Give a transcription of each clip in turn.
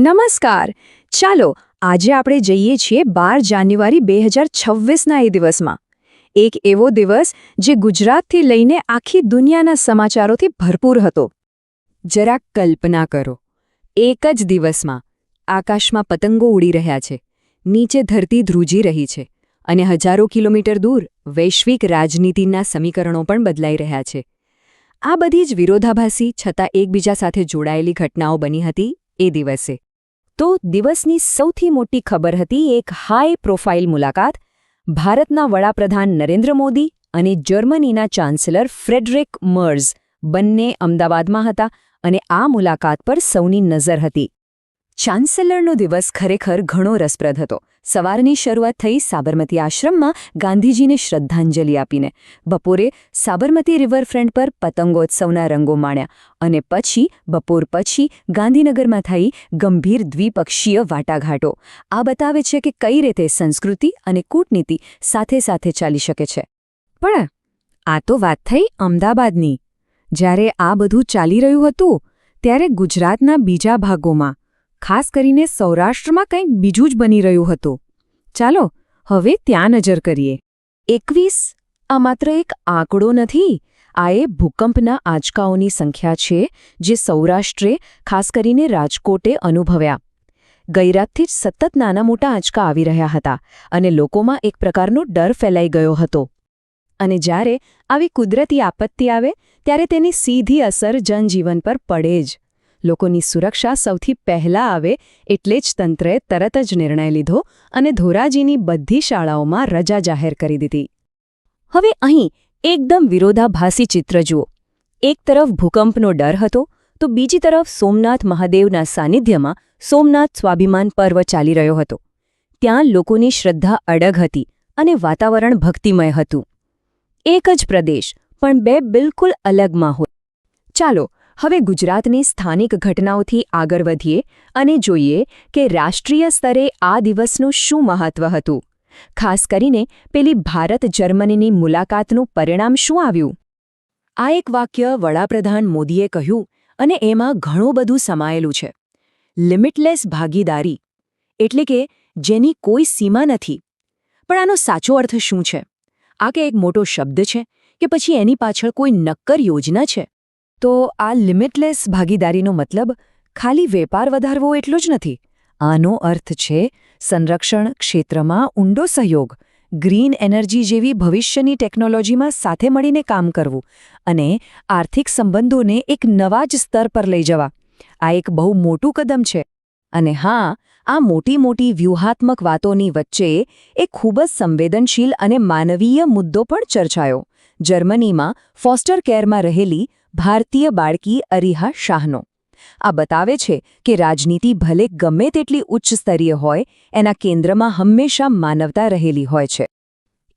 નમસ્કાર. ચાલો, આજે આપણે જઈએ છીએ બાર જાન્યુઆરી બે હજાર છવ્વીસના એ દિવસમાં. એક એવો દિવસ જે ગુજરાતથી લઈને આખી દુનિયાના સમાચારોથી ભરપૂર હતો. જરાક કલ્પના કરો. એક જ દિવસમાં આકાશમાં પતંગો ઉડી રહ્યા છે. નીચે ધરતી ધ્રુજી રહી છે અને હજારો કિલોમીટર દૂર વૈશ્વિક રાજનીતિના સમીકરણો પણ બદલાઈ રહ્યા છે. આ બધી જ વિરોધાભાસી છતાં એકબીજા સાથે જોડાયેલી ઘટનાઓ બની હતી એ દિવસે. તો દિવસની સૌથી મોટી ખબર હતી એક હાઈ પ્રોફાઇલ મુલાકાત ભારતના વડાપ્રધાન નરેન્દ્ર મોદી અને જર્મનીના ચાન્સેલર ફ્રેડરિક મર્ઝ બંને અમદાવાદમાં હતા અને આ મુલાકાત પર સૌની નજર હતી. ચાન્સેલરનો દિવસ ખરેખર ઘણો રસપ્રદ હતો. સવારની શરૂઆત થઈ સાબરમતી આશ્રમમાં ગાંધીજીને શ્રદ્ધાંજલિ આપીને. બપોરે સાબરમતી રિવરફ્રન્ટ પર પતંગોત્સવના રંગો માણ્યા અને પછી, બપોર પછી ગાંધીનગરમાં થઈ ગંભીર દ્વિપક્ષીય વાટાઘાટો. આ બતાવે છે કે કઈ રીતે સંસ્કૃતિ અને કૂટનીતિ સાથે સાથે ચાલી શકે છે. પણ આ તો વાત થઈ અમદાવાદની. જ્યારે આ બધું ચાલી રહ્યું હતું, ત્યારે ગુજરાતના બીજા ભાગોમાં. ખાસ કરીને સૌરાષ્ટ્રમાં કંઈક બીજું જ બની રહ્યું હતું. ચાલો, હવે ત્યાં નજર કરીએ. એકવીસ, આ માત્ર એક આંકડો નથી, આ એ ભૂકંપના આંચકાઓની સંખ્યા છે, જે સૌરાષ્ટ્રે, ખાસ કરીને રાજકોટે અનુભવ્યા. ગઈરાતથી જ સતત નાના મોટા આંચકા આવી રહ્યા હતા અને લોકોમાં એક પ્રકારનો ડર ફેલાઈ ગયો હતો. અને જ્યારે આવી કુદરતી આપત્તિ આવે, ત્યારે તેની સીધી અસર જનજીવન પર પડે જ. લોકોની સુરક્ષા સૌથી પહેલા આવે એટલે જ તંત્રએ તરત જ નિર્ણય લીધો અને ધોરાજીની બધી શાળાઓમાં રજા જાહેર કરી દીધી. હવે અહીં એકદમ વિરોધાભાસી ચિત્ર જુઓ. એક તરફ ભૂકંપનો ડર હતો, તો બીજી તરફ સોમનાથ મહાદેવના સાનિધ્યમાં સોમનાથ સ્વાભિમાન પર્વ ચાલી રહ્યો હતો. ત્યાં લોકોની શ્રદ્ધા અડગ હતી અને વાતાવરણ ભક્તિમય હતું. એક જ પ્રદેશ, પણ બે બિલકુલ અલગ માહોલ. ચાલો હવે ગુજરાતની સ્થાનિક ઘટનાઓથી આગળ વધીએ અને જોઈએ કે રાષ્ટ્રીય સ્તરે આ દિવસનું શું મહત્વ હતું. ખાસ કરીને પેલી ભારત જર્મનીની મુલાકાતનું પરિણામ શું આવ્યું? આ એક વાક્ય વડાપ્રધાન મોદીએ કહ્યું અને એમાં ઘણું બધું સમાયેલું છે. લિમિટલેસ ભાગીદારી એટલે કે જેની કોઈ સીમા નથી. પણ આનો સાચો અર્થ શું છે? આ કે એક મોટો શબ્દ છે કે પછી એની પાછળ કોઈ નક્કર યોજના છે? તો આ લિમિટલેસ ભાગીદારીનો મતલબ ખાલી વેપાર વધારવો એટલો જ નથી. આનો અર્થ છે સંરક્ષણ ક્ષેત્રમાં ઊંડો સહયોગ, ગ્રીન એનર્જી જેવી ભવિષ્યની ટેકનોલોજીમાં સાથે મળીને કામ કરવું અને આર્થિક સંબંધોને એક નવા જ સ્તર પર લઈ જવા. આ એક બહુ મોટું કદમ છે. અને હા, આ મોટી મોટી વ્યૂહાત્મક વાતોની વચ્ચે એક ખૂબ જ સંવેદનશીલ અને માનવીય મુદ્દો પણ ચર્ચાયો. જર્મનીમાં ફોસ્ટર કેરમાં રહેલી ભારતીય બાળકી અરિહા શાહનો. આ બતાવે છે કે રાજનીતિ ભલે ગમે તેટલી ઉચ્ચ સ્તરીય હોય, એના કેન્દ્રમાં હંમેશા માનવતા રહેલી હોય છે.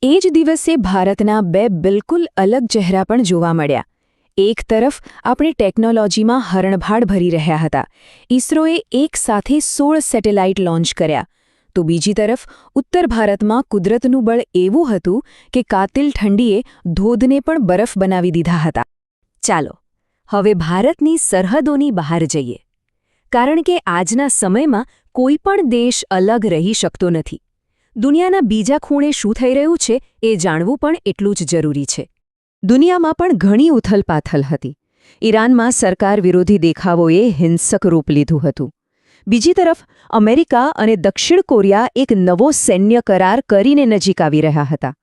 એ જ દિવસે ભારતના બે બિલકુલ અલગ ચહેરા પણ જોવા મળ્યા. એક તરફ આપણે ટેકનોલોજીમાં હરણભાળ ભરી રહ્યા હતા. ઇસરોએ એક સાથે સોળ સેટેલાઇટ લોન્ચ કર્યા. તો બીજી તરફ ઉત્તર ભારતમાં કુદરતનું બળ એવું હતું કે કાતિલ ઠંડીએ ધોધને પણ બરફ બનાવી દીધા હતા. ચાલો, હવે ભારતની સરહદોની બહાર જઈએ. કારણ કે આજના સમયમાં કોઈ પણ દેશ અલગ રહી શકતો નથી. દુનિયાના બીજા ખૂણે શું થઈ રહ્યું છે એ જાણવું પણ એટલું જ જરૂરી છે. દુનિયામાં પણ ઘણી ઉથલપાથલ હતી. ઈરાનમાં સરકાર વિરોધી દેખાવોએ હિંસક રૂપ લીધું હતું. બીજી તરફ, અમેરિકા અને દક્ષિણ કોરિયા એક નવો સૈન્ય કરાર કરીને નજીક આવી રહ્યા હતા.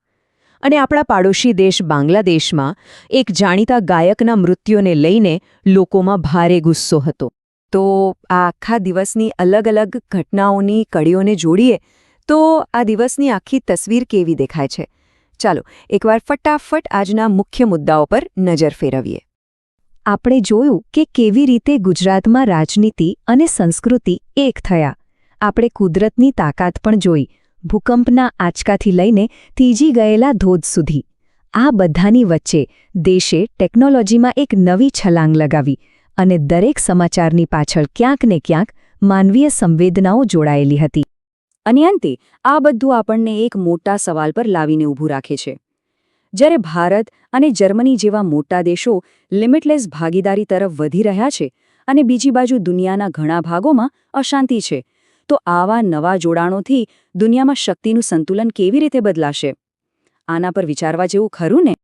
અને આપણા પાડોશી દેશ બાંગ્લાદેશમાં એક જાણીતા ગાયકના મૃત્યુને લઈને લોકોમાં ભારે ગુસ્સો હતો. તો આ આખા દિવસની અલગ અલગ ઘટનાઓની કડીઓને જોડીએ, તો આ દિવસની આખી તસવીર કેવી દેખાય છે? ચાલો, એકવાર ફટાફટ આજના મુખ્ય મુદ્દાઓ પર નજર ફેરવીએ. આપણે જોયું કે કેવી રીતે ગુજરાતમાં રાજનીતિ અને સંસ્કૃતિ એક થયા. આપણે કુદરતની તાકાત પણ જોઈ. ભૂકંપના આંચકાથી લઈને તીજી ગયેલા ધોધ સુધી. આ બધાની વચ્ચે દેશે ટેકનોલોજીમાં એક નવી છલાંગ લગાવી અને દરેક સમાચારની પાછળ ક્યાંક ને ક્યાંક માનવીય સંવેદનાઓ જોડાયેલી હતી. અને અંતે, આ બધું આપણને એક મોટા સવાલ પર લાવીને ઊભું રાખે છે. જ્યારે ભારત અને જર્મની જેવા મોટા દેશો લિમિટલેસ ભાગીદારી તરફ વધી રહ્યા છે અને બીજી બાજુ દુનિયાના ઘણા ભાગોમાં અશાંતિ છે તો આવા નવા જોડાણોથી દુનિયામાં શક્તિનું સંતુલન કેવી રીતે બદલાશે? આના પર વિચારવા જેવું ખરું ને?